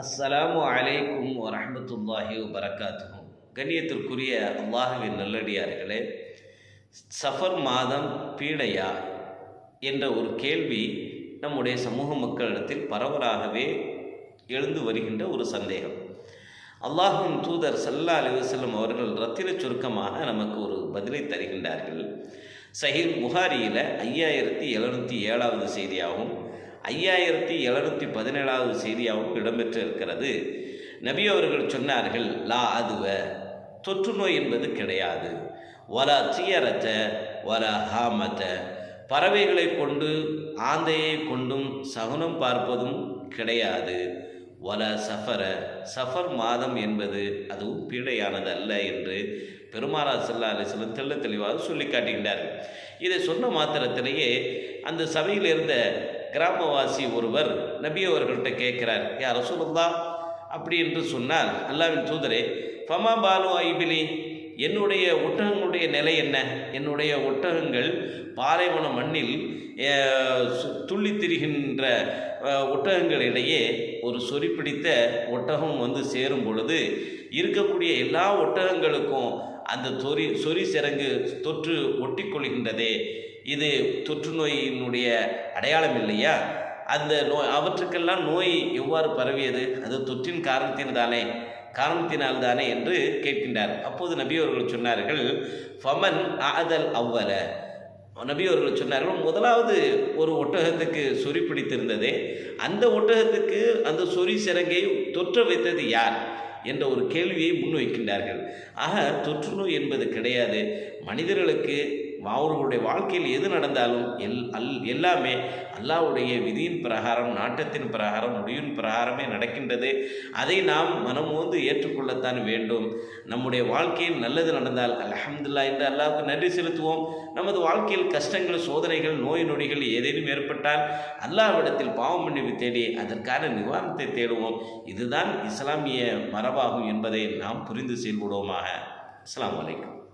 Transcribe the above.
அஸ்ஸலாமு அலைக்கும் வரமத்துல்லாஹி வபரகாத்துஹு கண்ணியத்திற்குரிய அல்லாஹுவின் நல்லடியார்களே சஃபர் மாதம் பீடையா என்ற ஒரு கேள்வி நம்முடைய சமூக மக்களிடத்தில் பரவலாகவே எழுந்து வருகின்ற ஒரு சந்தேகம். அல்லாஹுவின் தூதர் சல்லா அலிவசல்லம் அவர்கள் ரத்தின சுருக்கமாக நமக்கு ஒரு பதிலை தருகின்றார்கள். சஹீல் புகாரியில் ஐயாயிரத்தி எழுநூற்றி ஏழாவது செய்தியாகவும் ஐயாயிரத்தி எழுநூற்றி பதினேழாவது செய்தியாகவும் இடம்பெற்று இருக்கிறது நபி அவர்கள் சொன்னார்கள் லா அதுவ தொற்று நோய் என்பது கிடையாது. வலா தீயரத்த வலா ஹாமத்த. பறவைகளை கொண்டு ஆந்தையை கொண்டும் சகுனம் பார்ப்பதும் கிடையாது. வல சஃபர சஃபர் மாதம் என்பது அதுவும் பீடையானது அல்ல என்று பெருமாறா சல்லா அலிஸ்லம் தெள்ள தெளிவாக சொல்லி காட்டுகின்றார்கள். இதை சொன்ன மாத்திரத்திலேயே அந்த சபையில் இருந்த கிராமவாசி ஒருவர் நபி அவர்கள்ட்ட கேட்கிறார் யார் ரசூலுல்லா அப்படி என்று சொன்னால் அல்லாவின் தூதரே ஃபமா பாலு ஐபிலி? என்னுடைய ஒட்டகங்களுடைய நிலை என்ன? என்னுடைய ஒட்டகங்கள் பாலைவன மண்ணில் துள்ளி சு- திரிகின்ற ஒட்டகங்களிடையே ஒரு சொறி பிடித்த ஒட்டகம் வந்து சேரும் பொழுது இருக்கக்கூடிய எல்லா ஒட்டகங்களுக்கும் அந்த தொறி சொறி சிறங்கு தொற்று ஒட்டிக்கொள்கின்றதே. இது தொற்று நோயினுடைய அடையாளம் இல்லையா? அந்த நோய் அவற்றுக்கெல்லாம் நோய் எவ்வாறு பரவியது? அது தொற்றின் காரணத்தினால்தானே காரணத்தினால் தானே என்று கேட்கின்றார். அப்போது நபி அவர்கள் சொன்னார்கள் ஃபமன் ஆதல் அவ்வல. நபி அவர்கள் சொன்னார்கள் முதலாவது ஒரு ஒட்டகத்துக்கு சொறி பிடித்திருந்தது அந்த ஒட்டகத்துக்கு அந்த சொறி சிறங்கை தொற்ற வைத்தது யார்? என்ற ஒரு கேள்வியை முன்வைக்கின்றார்கள். ஆக தொற்று நோய் என்பது கிடையாது. மனிதர்களுக்கு அவர்களுடைய வாழ்க்கையில் எது நடந்தாலும் எல் அல் எல்லாமே அல்லாஹ்வுடைய விதியின் பிரகாரம் நாட்டத்தின் பிரகாரம் முடிவின் பிரகாரமே நடக்கின்றது. அதை நாம் மனமோந்து ஏற்றுக்கொள்ளத்தான் வேண்டும். நம்முடைய வாழ்க்கையில் நல்லது நடந்தால் அல்ஹம்துலில்லா என்று அல்லாவுக்கு நன்றி செலுத்துவோம். நமது வாழ்க்கையில் கஷ்டங்கள் சோதனைகள் நோய் நொடிகள் ஏதேனும் ஏற்பட்டால் அல்லாவிடத்தில் பாவம் மன்னிப்பு தேடி அதற்கான நிவாரணத்தை தேடுவோம். இதுதான் இஸ்லாமிய மரபாகும் என்பதை நாம் புரிந்து செயல்படுவோமாக அஸ்லாம் வலைக்கம்